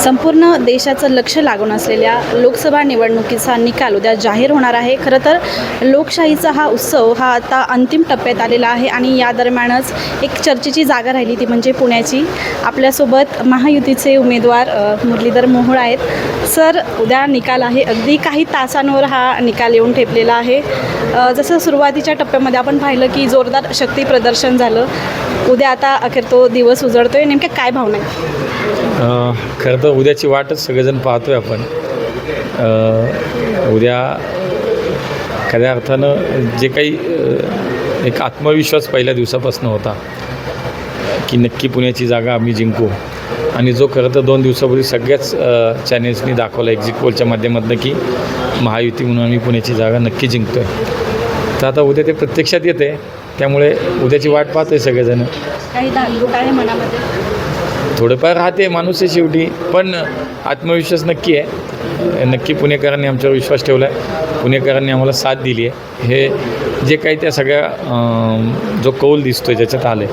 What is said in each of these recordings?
संपूर्ण देशाचं लक्ष लागून असलेल्या लोकसभा निवडणुकीचा निकाल उद्या जाहीर होणार आहे. खरं तर लोकशाहीचा हा उत्सव हा आता अंतिम टप्प्यात आलेला आहे आणि या दरम्यानच एक चर्चेची जागा राहिली ती म्हणजे पुण्याची. आपल्यासोबत महायुतीचे उमेदवार मुरलीधर मोहोळ आहेत. सर उद्या निकाल आहे. अगदी काही तासांवर हा निकाल येऊन ठेपलेला आहे. जसं सुरुवातीच्या टप्प्यामध्ये आपण पाहिलं की जोरदार शक्ती प्रदर्शन झालं. उद्या आता अखेर तो दिवस उजळतोय. नेमक्या काय भावना आहे खरं तर उद्याची वाटच सगळेजण पाहतोय आपण. उद्या खऱ्या अर्थानं जे काही एक आत्मविश्वास पहिल्या दिवसापासून होता की नक्की पुण्याची जागा आम्ही जिंकू. आणि जो खरं तर दोन दिवसापूर्वी सगळ्याच चॅनेल्सनी दाखवला एक्झिट पोलच्या माध्यमातून की महायुती म्हणून आम्ही पुण्याची जागा नक्की जिंकतो आहे तर आता उद्या ते प्रत्यक्षात येते. त्यामुळे उद्याची वाट सगळेजण. धाकधूक आहे मनामध्ये? थोडंफार राहते माणूस आहे शेवटी. पण आत्मविश्वास नक्की आहे. नक्की पुणेकरांनी आमच्यावर विश्वास ठेवला आहे पुणेकरांनी आम्हाला साथ दिली आहे. हे जे काही त्या सगळ्या जो कौल दिसतोय ज्याच्यात आले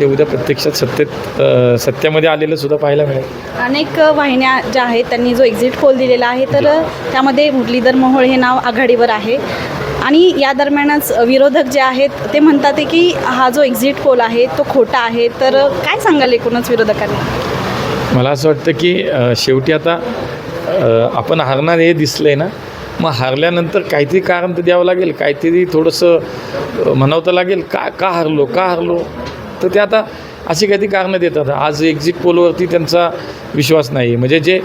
ते उद्या प्रत्यक्षात सत्तेत अं, सत्यामध्ये आलेलं सुद्धा पाहायला मिळेल. अनेक वाहिन्या ज्या आहेत त्यांनी जो एक्झिट पोल दिलेला आहे तर त्यामध्ये मुरलीधर मोहोळ हे नाव आघाडीवर आहे. आणि या दरम्यानच विरोधक जे आहेत ते म्हणतात की हा जो एक्झिट पोल आहे तो खोटा आहे. तर काय सांगाल एकूणच विरोधकांनी? मला असं वाटतं की शेवटी आता आपण हारणार हे दिसलं आहे ना मग हारल्यानंतर काहीतरी कारण तर द्यावं लागेल. काहीतरी थोडंसं अ, म्हणावं तर लागेल का का हारलो का हारलो? तर ते आता अशी काही कारणं देतात. आज एक्झिट पोलवरती त्यांचा विश्वास नाही म्हणजे जे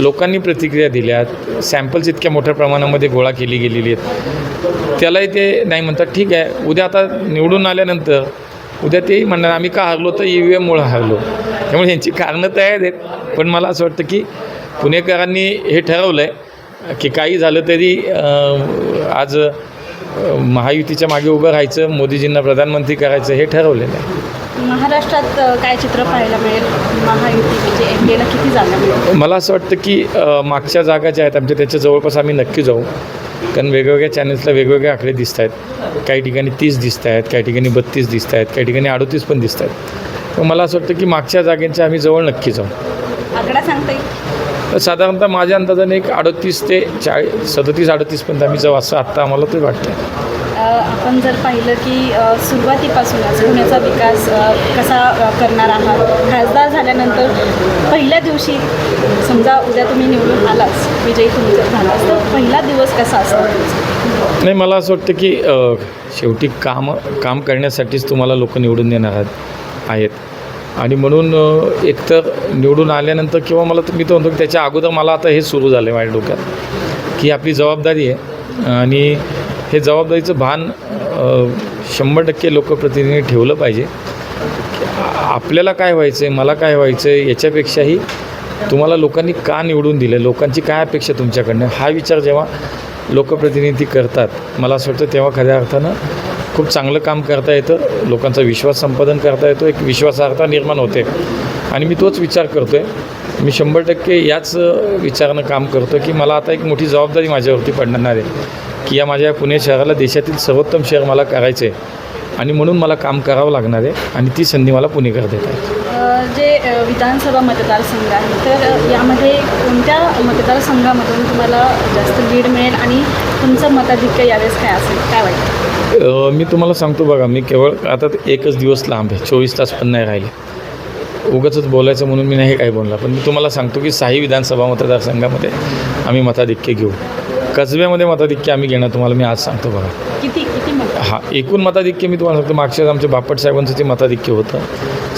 लोकांनी प्रतिक्रिया दिल्यात सॅम्पल्स इतक्या मोठ्या प्रमाणामध्ये गोळा केली गेलेली आहेत त्यालाही ते नाही म्हणतात. ठीक आहे उद्या आता निवडून आल्यानंतर उद्या तेही म्हणणार आम्ही का हरलो तर ई व्ही एममुळं हरलो. त्यामुळे यांची कारणं तयार आहेत. पण मला असं वाटतं की पुणेकरांनी हे ठरवलं आहे की काही झालं तरी आज महायुतीच्या मागे उभं राहायचं मोदीजींना प्रधानमंत्री करायचं हे ठरवलेलं आहे. महाराष्ट्रात काय चित्र पाहायला मिळेल? महायुती म्हणजे डी एला किती जागा मिळेल मला असं वाटतं की मागच्या जागा ज्या आहेत आमच्या त्याच्या जवळपास आम्ही नक्की जाऊ. कारण वेगवेगळ्या चॅनल्सला वेगवेगळे आकडे दिसत आहेत. काही ठिकाणी तीस दिसत आहेत काही ठिकाणी बत्तीस दिसत आहेत काही ठिकाणी अडतीस पण दिसत आहेत. मला असं वाटतं की मागच्या जागेंच्या आम्ही जवळ नक्की जाऊ. तर साधारणतः माझ्या अंदाजाने एक अडतीस ते चाळीस सदतीस अडतीसपर्यंत आम्ही जाऊ असं आत्ता आम्हाला तरी वाटतं आपण जर पाहिलं की सुरुवातीपासूनच पुण्याचा विकास कसा करणार आहात? खासदार झाल्यानंतर पहिल्या दिवशी समजा उद्या तुम्ही निवडून आलाच विजयी तुमचं झालाच तर पहिला दिवस कसा असतो? नाही मला असं वाटतं की शेवटी काम काम करण्यासाठीच तुम्हाला लोक निवडून देणार आहेत. आहेत. आणि म्हणून एकतर निवडून आल्यानंतर किंवा मला तर मी तो म्हणतो की त्याच्या अगोदर मला आता हे सुरू झालं आहे माझ्या डोक्यात की आपली जबाबदारी आहे. आणि हे जबाबदारीचं भान शंभर टक्के लोकप्रतिनिधी ठेवलं पाहिजे. आपल्याला काय व्हायचं आहे मला काय व्हायचं आहे याच्यापेक्षाही तुम्हाला लोकांनी का निवडून दिलं? लोकांची काय अपेक्षा तुमच्याकडनं? हा विचार जेव्हा लोकप्रतिनिधी करतात मला असं वाटतं तेव्हा खऱ्या अर्थानं खूप चांगलं काम करता येतं लोकांचा विश्वास संपादन करता येतो एक विश्वासार्हता निर्माण होते. आणि मी तोच विचार करतो आहे मी शंभर टक्के याच विचारानं काम करतो की मला आता एक मोठी जबाबदारी माझ्यावरती पडणार आहे की या माझ्या पुणे शहराला देशातील सर्वोत्तम शहर मला करायचं आहे आणि म्हणून मला काम करावं लागणार आहे आणि ती संधी मला पुणेकर देत आहे जे विधानसभा मतदारसंघ आहे तर यामध्ये कोणत्या मतदारसंघामधून तुम्हाला जास्त लीड मिळेल आणि तुमचं मताधिक्य यावेळेस काय असेल? काय वाटतं? मी तुम्हाला सांगतो बघा मी केवळ आता ते एकच दिवस लांब आहे चोवीस तास पण नाही राहिले. उगाचच बोलायचं म्हणून मी नाही काय बोलणार पण मी तुम्हाला सांगतो की साही विधानसभा मतदारसंघामध्ये आम्ही मताधिक्य घेऊ. कसब्यामध्ये मताधिक्य आम्ही घेणार तुम्हाला मी आज सांगतो बघा. किती हा एकूण मताधिक्य मी तुम्हाला सांगतो मागच्या आमच्या बापट साहेबांचं जे मताधिक्य होतं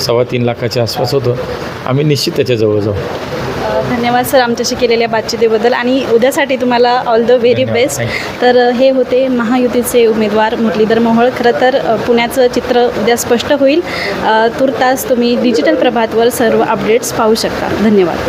सव्वा तीन लाखाच्या आसपास होतं आम्ही निश्चित त्याच्याजवळ जाऊ धन्यवाद सर आमच्याशी केलेल्या बातचीतीबद्दल. आणि उद्यासाठी तुम्हाला ऑल द व्हेरी. बेस्ट तर हे होते महायुतीचे उमेदवार मुरलीधर मोहोळ. खरं तर पुण्याचं चित्र उद्या स्पष्ट होईल. तूर्तास तुम्ही डिजिटल प्रभातवर सर्व अपडेट्स पाहू शकता. धन्यवाद.